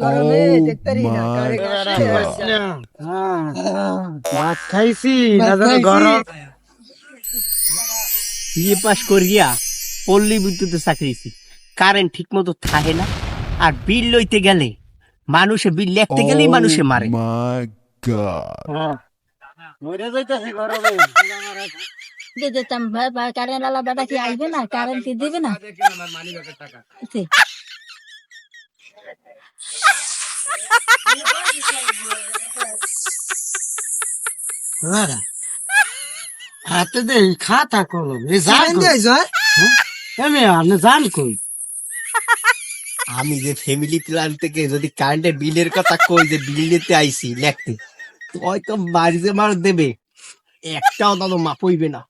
গরমে। ভাত খাইছি। গরম বিয়ে পাস করিয়া পল্লী বিদ্যুতে চাকরিছি কারেন্ট ঠিক মতো থাকে না আর বিল লইতে গেলে মানুষে বিল লিখতে গেলেই মানুষে মারে। God. মরে যাইতেছে গরমে। দিতাম কারেন্ট আলা বেটা কি আসবে না? কারেন্ট কি দিবে না? তে, হাতে দে খাতা কলম এ সিমেন্ট দিয়েছ, হ্যাঁ? আমি আপনি জান কই আমি যে ফ্যামিলি প্ল্যান থেকে যদি কারেন্টের বিলের কথা কই যে বিল নিতে আইছি লিখতে হয়তো বাড়িতে মার দেবে। একটাও দাদা মাপইবে না।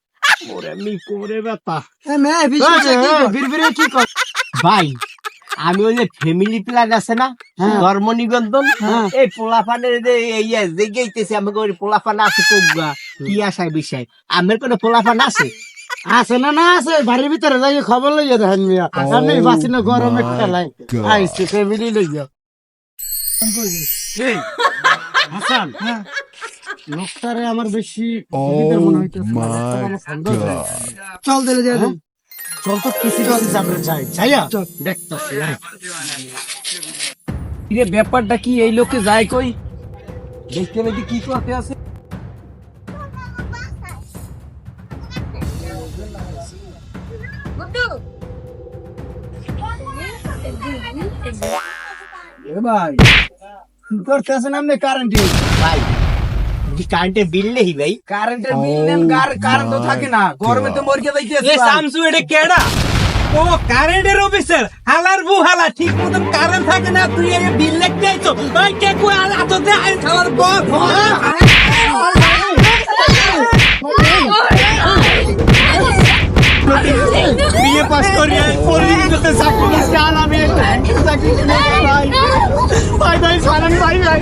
ওরে আমি করে ব্যথা এ মেয়ে, বিশ্বাসে কি কর? কি কর ভাই আমি ওই যে ফ্যামিলি প্ল্যান আছে না? ধর্ম নিবন্ধন? এই পোলাপানের যে এই যে গেইতেছে আমাকে ওই পোলাপান আছে কোগা কি আশায় বিষয়? আমার কোনো পোলাপান আছে? আছে না না আছে। বাড়ির ভিতরে যাই খবর লইয়া দেখেন মিয়া। আমি বাসি না গরমে খেলাই. আইসি ফ্যামিলি লইয়া। হাসান। লোকটারে আমার বেশি হয়। চল দিয়ে দেন। চল তো কিছু কিছু যাবে যাই যাইয়া দেখতেছি রে ব্যাপারটা কি? এই লোকে যায় কই? দেখতে দেখতে কি করতে আছে ভাই, কি করতেছেন আপনি কারেন্টে? ভাই কারেন্টের বিল নেই ভাই? কারেন্টের বিল নেন, কার- কারেন্ট তো থাকে না। গরমে তো মরিয়া যাইতেছে এ। শামসু এটা কেডা? ও কারেন্টের অফিসার হালার বু হালা ঠিক মতন কারেন্ট থাকে না তুই এই বিল লিখতে আইছো? ওই কে কই আর আতো দে আই হালার বস বিয়ে পাস করি পড়ি করতে চাকরি করতে আর আমি চাকরি ভাই। ভাই ভাই ভাই ভাই।